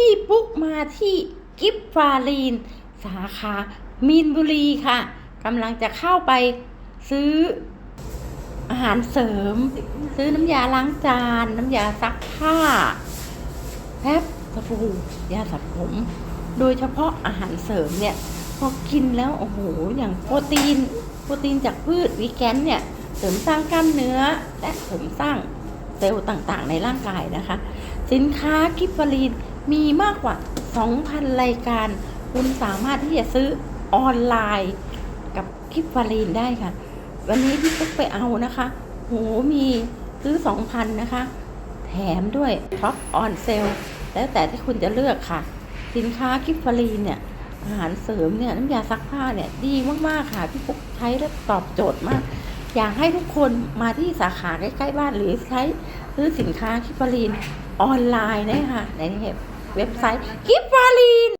พี่ปุ๊กมาที่กิฟฟารีน สาขามีนบุรีค่ะกำลังจะเข้าไปซื้ออาหารเสริม ซื้อน้ำยาล้างจาน น้ำยาซักผ้าแป๊บสบู่ยาสระผม โดยเฉพาะอาหารเสริมเนี่ย พอกินแล้วโอ้โหอย่างโปรตีน โปรตีนจากพืชวีแกนเนี่ย เสริมสร้างกล้ามเนื้อและเสริมสร้างเซลล์ต่างๆ ในร่างกายนะคะ สินค้ากิฟฟารีน มีมากกว่า 2,000 รายการ คุณสามารถที่จะซื้อออนไลน์กับกิฟฟารีนได้ค่ะ วันนี้พี่ปุ๊กไปเอานะคะ โหมีซื้อ 2,000 นะคะ แถมด้วยท็อปออนเซลแล้วแต่ที่คุณจะเลือกค่ะ สินค้ากิฟฟารีนเนี่ย อาหารเสริมเนี่ย น้ำยาซักผ้าเนี่ย ดีมาก ๆ ค่ะ พี่ปุ๊กใช้แล้วตอบโจทย์มาก อยากให้ทุกคนมาที่สาขาใกล้ ๆ บ้านหรือใช้ซื้อสินค้ากิฟฟารีนออนไลน์นะคะในเห็บ เว็บไซต์กิฟฟารีน